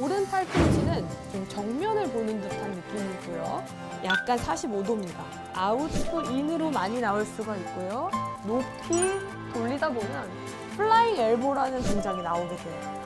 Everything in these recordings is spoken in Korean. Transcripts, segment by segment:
오른 팔꿈치는 좀 정면을 보는 듯한 느낌이고요. 약간 45도입니다. 아웃 투 인으로 많이 나올 수가 있고요. 높이 돌리다 보면 플라잉 엘보라는 동작이 나오게 돼요.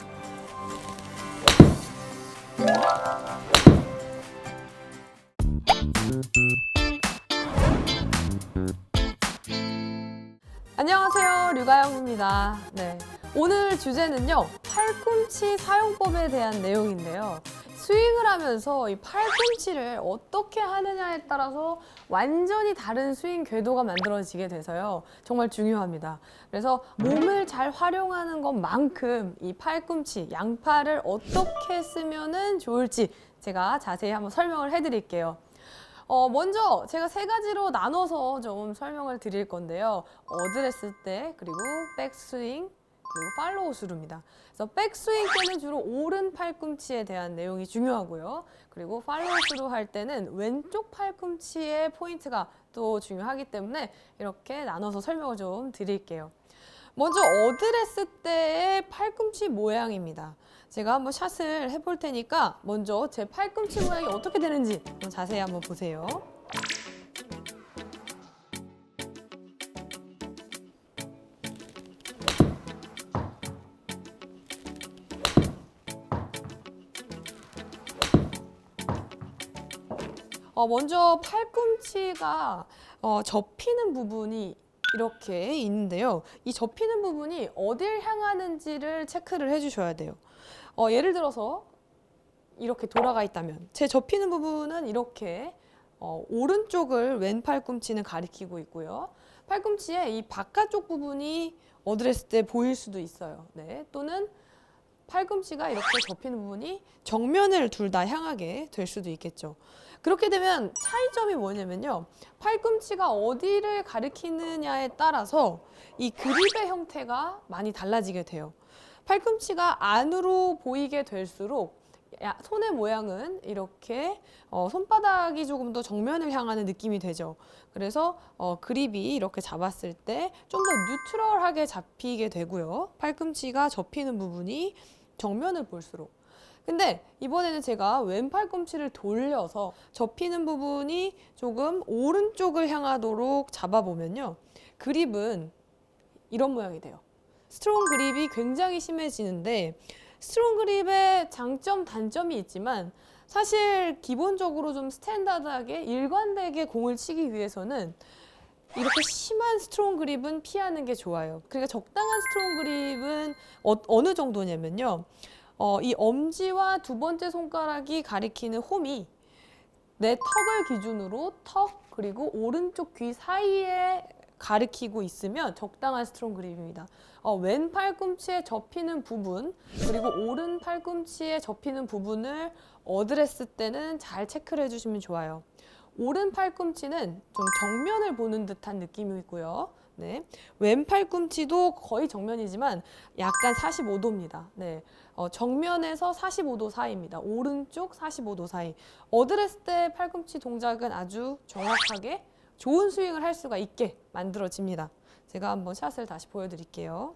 안녕하세요. 류가영입니다. 네. 오늘 주제는요. 팔꿈치 사용법에 대한 내용인데요. 스윙을 하면서 이 팔꿈치를 어떻게 하느냐에 따라서 완전히 다른 스윙 궤도가 만들어지게 돼서요. 정말 중요합니다. 그래서 몸을 잘 활용하는 것만큼 이 팔꿈치, 양팔을 어떻게 쓰면은 좋을지 제가 자세히 한번 설명을 해드릴게요. 어, 먼저 제가 세 가지로 나눠서 좀 설명을 드릴 건데요. 어드레스 때, 그리고 백스윙, 그리고 팔로우 스루입니다. 그래서 백스윙 때는 주로 오른 팔꿈치에 대한 내용이 중요하고요. 그리고 팔로우 스루 할 때는 왼쪽 팔꿈치의 포인트가 또 중요하기 때문에 이렇게 나눠서 설명을 좀 드릴게요. 먼저 어드레스 때의 팔꿈치 모양입니다. 제가 한번 샷을 해볼 테니까 먼저 제 팔꿈치 모양이 어떻게 되는지 자세히 한번 보세요. 어, 먼저 팔꿈치가 어, 접히는 부분이 이렇게 있는데요. 이 접히는 부분이 어딜 향하는지를 체크를 해주셔야 돼요. 어, 예를 들어서 이렇게 돌아가 있다면 제 접히는 부분은 이렇게 어, 오른쪽을 왼 팔꿈치는 가리키고 있고요. 팔꿈치의 이 바깥쪽 부분이 어드레스 때 보일 수도 있어요. 네, 또는 팔꿈치가 이렇게 접히는 부분이 정면을 둘 다 향하게 될 수도 있겠죠. 그렇게 되면 차이점이 뭐냐면요. 팔꿈치가 어디를 가리키느냐에 따라서 이 그립의 형태가 많이 달라지게 돼요. 팔꿈치가 안으로 보이게 될수록 야- 손의 모양은 이렇게 어, 손바닥이 조금 더 정면을 향하는 느낌이 되죠. 그래서 어, 그립이 이렇게 잡았을 때 좀 더 뉴트럴하게 잡히게 되고요. 팔꿈치가 접히는 부분이 정면을 볼수록. 근데 이번에는 제가 왼 팔 꿈치를 돌려서 접히는 부분이 조금 오른쪽을 향하도록 잡아보면요. 그립은 이런 모양이 돼요. 스트롱 그립이 굉장히 심해지는데 스트롱 그립의 장점, 단점이 있지만 사실 기본적으로 좀 스탠다드하게 일관되게 공을 치기 위해서는 이렇게 심한 스트롱 그립은 피하는 게 좋아요. 그러니까 적당한 스트롱 그립은 어, 느 정도냐면요. 어, 이 엄지와 두 번째 손가락이 가리키는 홈이 내 턱을 기준으로 턱 그리고 오른쪽 귀 사이에 가리키고 있으면 적당한 스트롱 그립입니다. 어, 왼 팔꿈치에 접히는 부분 그리고 오른 팔꿈치에 접히는 부분을 어드레스 때는 잘 체크를 해주시면 좋아요. 오른 팔꿈치는 좀 정면을 보는 듯한 느낌이고요. 네. 왼 팔 꿈치도 거의 정면이지만 약간 45도입니다. 네. 어, 정면에서 45도 사이입니다. 오른쪽 45도 사이. 어드레스 때 팔꿈치 동작은 아주 정확하게 좋은 스윙을 할 수가 있게 만들어집니다. 제가 한번 샷을 다시 보여드릴게요.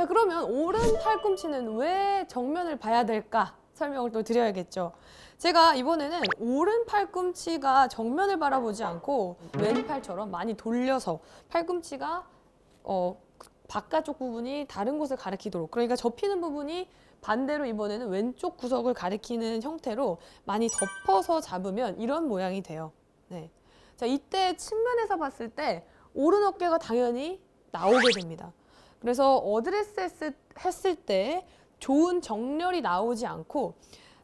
자 그러면 오른 팔꿈치는 왜 정면을 봐야 될까 설명을 또 드려야겠죠. 제가 이번에는 오른 팔꿈치가 정면을 바라보지 않고 왼팔처럼 많이 돌려서 팔꿈치가 어, 바깥쪽 부분이 다른 곳을 가리키도록 그러니까 접히는 부분이 반대로 이번에는 왼쪽 구석을 가리키는 형태로 많이 덮어서 잡으면 이런 모양이 돼요. 네. 자 이때 측면에서 봤을 때 오른 어깨가 당연히 나오게 됩니다. 그래서 어드레스 했을, 때 좋은 정렬이 나오지 않고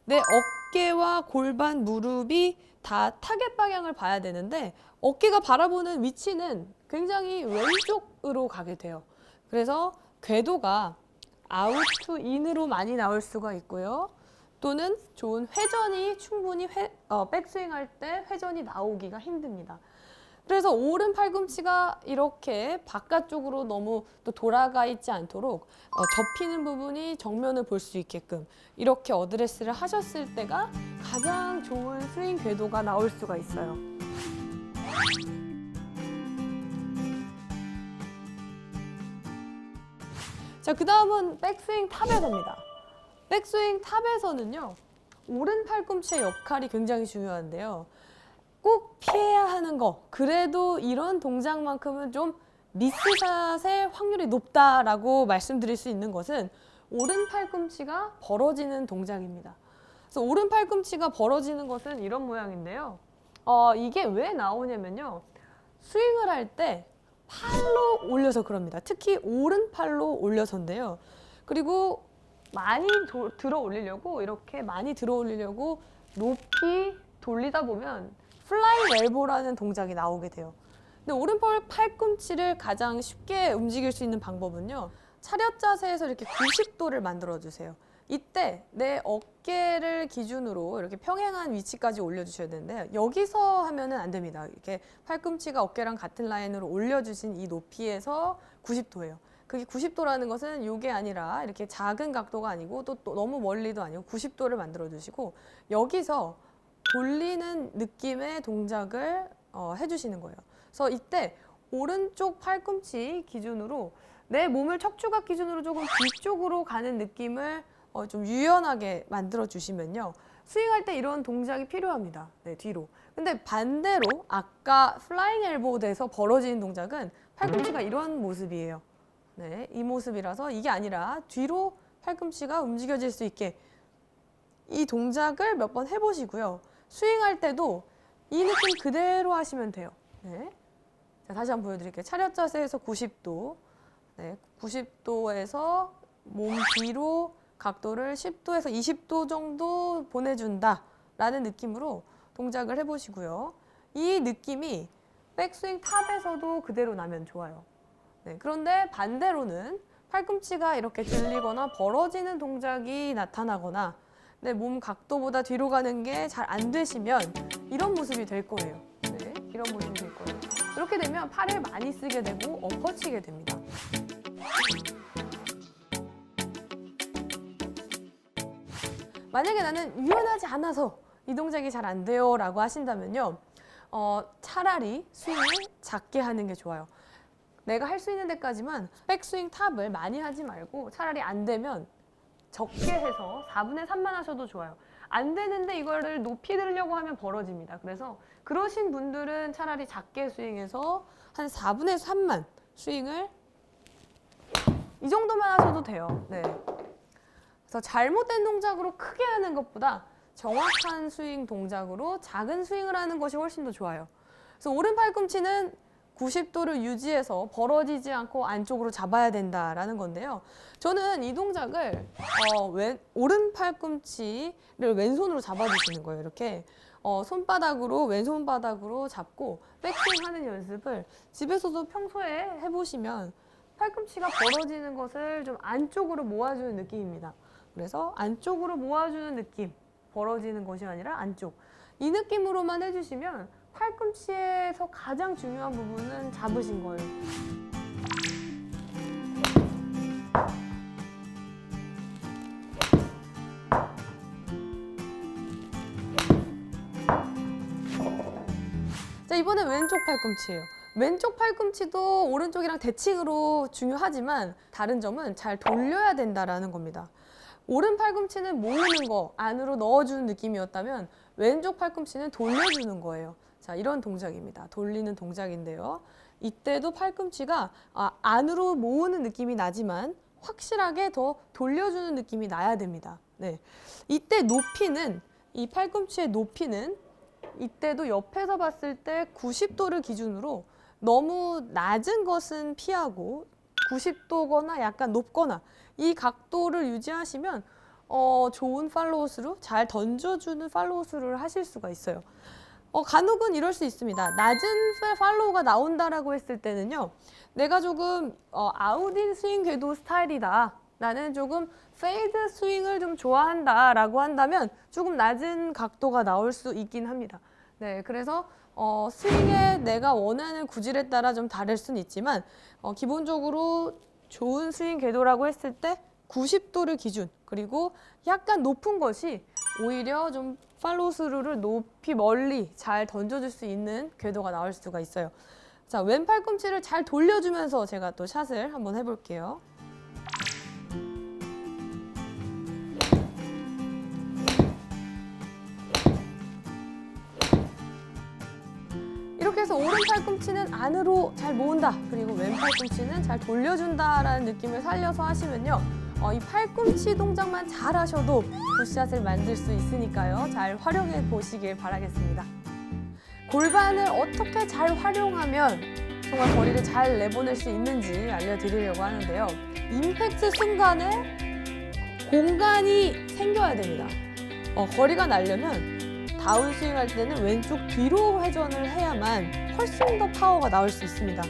내 어깨와 골반, 무릎이 다 타겟 방향을 봐야 되는데 어깨가 바라보는 위치는 굉장히 왼쪽으로 가게 돼요. 그래서 궤도가 아웃 투 인으로 많이 나올 수가 있고요. 또는 좋은 회전이 충분히 회, 어, 백스윙 할 때 회전이 나오기가 힘듭니다. 그래서 오른 팔꿈치가 이렇게 바깥쪽으로 너무 또 돌아가 있지 않도록 어, 접히는 부분이 정면을 볼 수 있게끔 이렇게 어드레스를 하셨을 때가 가장 좋은 스윙 궤도가 나올 수가 있어요. 자, 그 다음은 백스윙 탑에서입니다. 백스윙 탑에서는요, 오른 팔꿈치의 역할이 굉장히 중요한데요. 꼭 피해야 하는 거. 그래도 이런 동작만큼은 좀 미스샷의 확률이 높다라고 말씀드릴 수 있는 것은 오른 팔꿈치가 벌어지는 동작입니다. 그래서 오른 팔꿈치가 벌어지는 것은 이런 모양인데요. 어, 이게 왜 나오냐면요. 스윙을 할 때 팔로 올려서 그럽니다. 특히 오른팔로 올려서인데요. 그리고 많이 도- 들어 올리려고 이렇게 많이 들어 올리려고 높이 돌리다 보면 플라잉 엘보라는 동작이 나오게 돼요. 근데 오른팔 팔꿈치를 가장 쉽게 움직일 수 있는 방법은요. 차렷 자세에서 이렇게 90도를 만들어 주세요. 이때 내 어깨를 기준으로 이렇게 평행한 위치까지 올려주셔야 되는데 여기서 하면은 안 됩니다. 이렇게 팔꿈치가 어깨랑 같은 라인으로 올려주신 이 높이에서 90도예요. 그게 90도라는 것은 이게 아니라 이렇게 작은 각도가 아니고 또, 또 너무 멀리도 아니고 90도를 만들어 주시고 여기서 돌리는 느낌의 동작을 어, 해주시는 거예요. 그래서 이때 오른쪽 팔꿈치 기준으로 내 몸을 척추각 기준으로 조금 뒤쪽으로 가는 느낌을 어, 좀 유연하게 만들어 주시면요. 스윙할 때 이런 동작이 필요합니다. 네, 뒤로. 근데 반대로 아까 플라잉 엘보드에서 벌어지는 동작은 팔꿈치가 이런 모습이에요. 네, 이 모습이라서 이게 아니라 뒤로 팔꿈치가 움직여질 수 있게 이 동작을 몇 번 해보시고요. 스윙할 때도 이 느낌 그대로 하시면 돼요. 네. 자, 다시 한번 보여드릴게요. 차렷 자세에서 90도. 네, 90도에서 몸 뒤로 각도를 10도에서 20도 정도 보내준다. 라는 느낌으로 동작을 해보시고요. 이 느낌이 백스윙 탑에서도 그대로 나면 좋아요. 네, 그런데 반대로는 팔꿈치가 이렇게 들리거나 벌어지는 동작이 나타나거나 내몸 각도보다 뒤로 가는 게 잘 안 되시면 이런 모습이 될 거예요. 네, 이런 모습이 될 거예요. 이렇게 되면 팔을 많이 쓰게 되고 엎어치게 됩니다. 만약에 나는 유연하지 않아서 이 동작이 잘 안 돼요 라고 하신다면요. 어, 차라리 스윙을 작게 하는 게 좋아요. 내가 할 수 있는 데까지만 백스윙 탑을 많이 하지 말고 차라리 안 되면 적게 해서 4분의 3만 하셔도 좋아요. 안 되는데 이거를 높이 들려고 하면 벌어집니다. 그래서 그러신 분들은 차라리 작게 스윙해서 한 4분의 3만 스윙을 이 정도만 하셔도 돼요. 네. 그래서 잘못된 동작으로 크게 하는 것보다 정확한 스윙 동작으로 작은 스윙을 하는 것이 훨씬 더 좋아요. 그래서 오른 팔꿈치는 90도를 유지해서 벌어지지 않고 안쪽으로 잡아야 된다라는 건데요. 저는 이 동작을 어, 왼, 오른 팔꿈치를 왼손으로 잡아주시는 거예요. 이렇게 어, 손바닥으로 왼손바닥으로 잡고 백스윙 하는 연습을 집에서도 평소에 해보시면 팔꿈치가 벌어지는 것을 좀 안쪽으로 모아주는 느낌입니다. 그래서 안쪽으로 모아주는 느낌, 벌어지는 것이 아니라 안쪽. 이 느낌으로만 해주시면 팔꿈치에서 가장 중요한 부분은 잡으신 거예요. 자, 이번엔 왼쪽 팔꿈치예요. 왼쪽 팔꿈치도 오른쪽이랑 대칭으로 중요하지만 다른 점은 잘 돌려야 된다라는 겁니다. 오른 팔꿈치는 모으는 거 안으로 넣어주는 느낌이었다면 왼쪽 팔꿈치는 돌려주는 거예요. 자, 이런 동작입니다. 돌리는 동작인데요. 이때도 팔꿈치가 아, 안으로 모으는 느낌이 나지만 확실하게 더 돌려주는 느낌이 나야 됩니다. 네. 이때 높이는 이 팔꿈치의 높이는 이때도 옆에서 봤을 때 90도를 기준으로 너무 낮은 것은 피하고 90도거나 약간 높거나 이 각도를 유지하시면 어, 좋은 팔로우스루 잘 던져주는 팔로우스루를 하실 수가 있어요. 어, 간혹은 이럴 수 있습니다. 낮은 팔로우가 나온다라고 했을 때는요. 내가 조금 어, 아웃인 스윙 궤도 스타일이다. 나는 조금 페이드 스윙을 좀 좋아한다라고 한다면 조금 낮은 각도가 나올 수 있긴 합니다. 네, 그래서 어, 스윙에 내가 원하는 구질에 따라 좀 다를 수는 있지만 어, 기본적으로 좋은 스윙 궤도라고 했을 때 90도를 기준 그리고 약간 높은 것이 오히려 좀 팔로우 스루를 높이 멀리 잘 던져줄 수 있는 궤도가 나올 수가 있어요. 자, 왼 팔꿈치를 잘 돌려주면서 제가 또 샷을 한번 해볼게요. 이렇게 해서 오른 팔꿈치는 안으로 잘 모은다. 그리고 왼 팔꿈치는 잘 돌려준다라는 느낌을 살려서 하시면요. 어, 이 팔꿈치 동작만 잘 하셔도 굿샷을 만들 수 있으니까요. 잘 활용해 보시길 바라겠습니다. 골반을 어떻게 잘 활용하면 정말 거리를 잘 내보낼 수 있는지 알려드리려고 하는데요. 임팩트 순간에 공간이 생겨야 됩니다. 어, 거리가 나려면 다운스윙 할 때는 왼쪽 뒤로 회전을 해야만 훨씬 더 파워가 나올 수 있습니다.